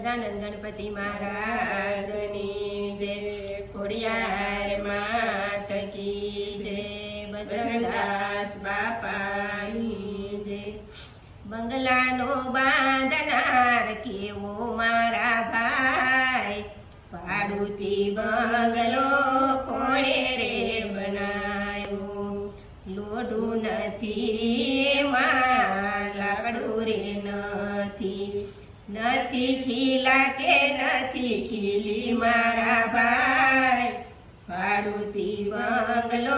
ગજાનંદ ગણપતિ મહારાજની જય. ખોડિયાર માત કી જય. બજરંગદાસ બાપાની જય. બંગલાનો બાંધનાર કેવો મારા ભાઈ? પાડુતી બંગલો કોણે રે બનાવ્યો? લોડું નથી નથી ખીલા કે નથી ખીલી મારા ભાઈ. પાડુતી બંગલો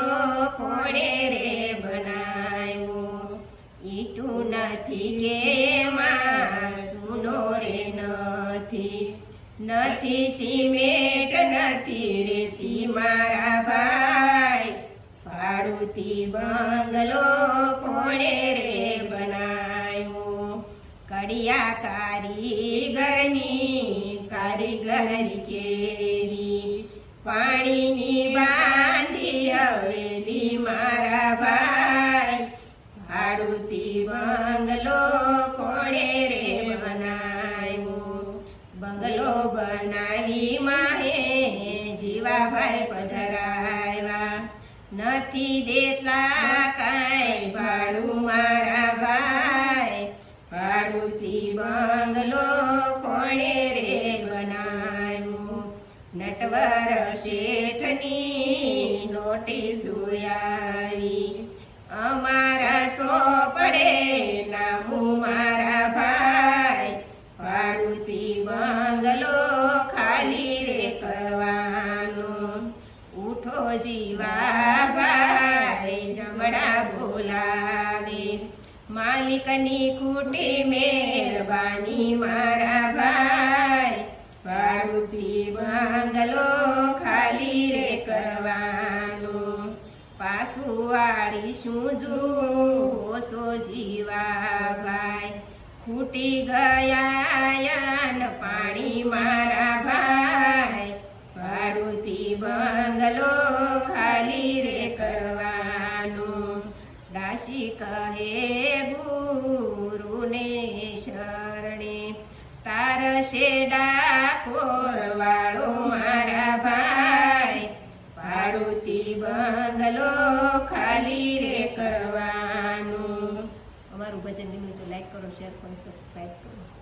કોણે રે બનાવ્યો? ઈટું નથી કે સુનો રે નથી. નથી સિમેન્ટ, નથી રેતી મારા ભાઈ. પાડુતી બંગલો કોણે કડિયા કારીગરની કારીગરી કેવી? પાણીની બાંધી હવેલી મારા ભાઈ. ભાડુતી બંગલો કોણે રે બનાવ્યો? બંગલો બનાવી માહે જીવાભાઈ પધરાવ્યા. નથી દેતા કાંઈ ભાડું મારા ભાઈ. ભાડુતી બંગલો કોણે રે બનાવ્યો? નટવર શેઠની નોટી સુયારી અમારા સોપડે નામું મારા ભાઈ ભાડુતી બંગલો ખાલી રે કરવાનો. ઉઠો જીવા ભાઈ જમડા બોલાવે માલિકની કુટી મહેરબાની મારા ભાઈ. ભાડુતી બંગલો ખાલી રે કરવાનું. પાછું વાળીશું જુઓ જીવા ભાઈ. ખૂટી ગયા પાણી મારા ભાઈ. ભાડુતી બંગલો ખાલી રે કરવાનું. દાસી કહે ગુરુને શરણે તાર શેડા કોરવાળો મારા ભાઈ ભાડુતી બંગલો ખાલી રે કરવાનું અમારું ભજન ગમ્યું તો લાઈક કરો શેર કરો સબસ્ક્રાઈબ કરો.